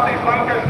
Coffee Bunker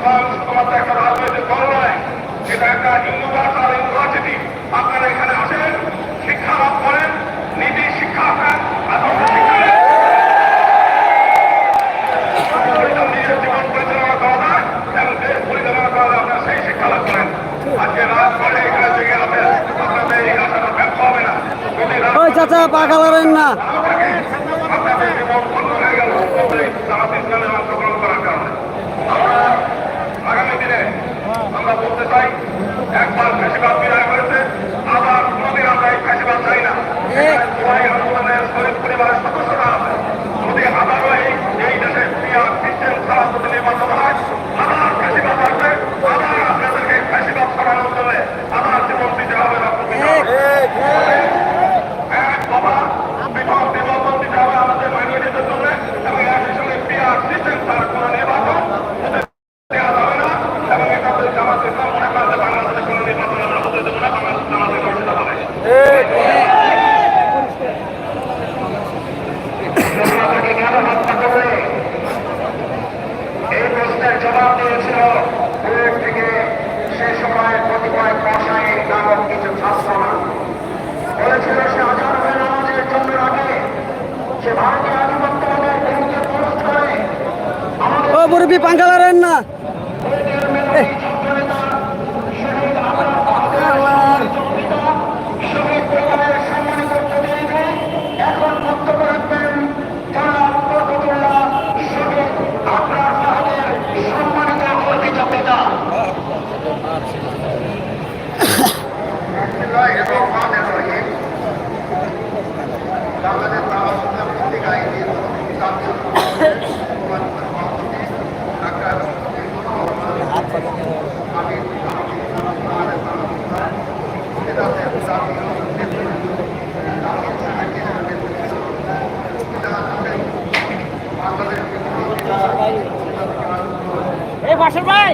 শুধুমাত্র একটা রাজনৈতিক দল নয়। এটা একটা ইউনিভার্সাল ইউনিভার্সিটি। আপনারা এখানে আসেন শিক্ষা লাভ করেন নীতি শিক্ষা নিজের জীবন পরিচালনা করা যায় এবং দেশ পরিচালনা করা যায় আপনারা সেই শিক্ষা লাভ করেন। আজকে রাত করে এখানে থেকে আপনাদের এই আশাটা ব্যর্থ হবে না। যদি রাত ওই চাচা পাকা লড়েন না। আপনাদের জীবন আপনাকে কেন হত্যা করবে এই প্রশ্নের জবাব দিয়েছিল বুয়েট থেকে সে সময় কতিপয় কষাই নামক কিছু ছাত্ররা বলেছিল সে আজান হয়ে নামাজের জন্য আগে সে ভারতীয় আধিপত্যবাদের বিরুদ্ধে প্রবেশ করে। আমাদের পাঙ্খা লড়েন না। এই বাসর ভাই!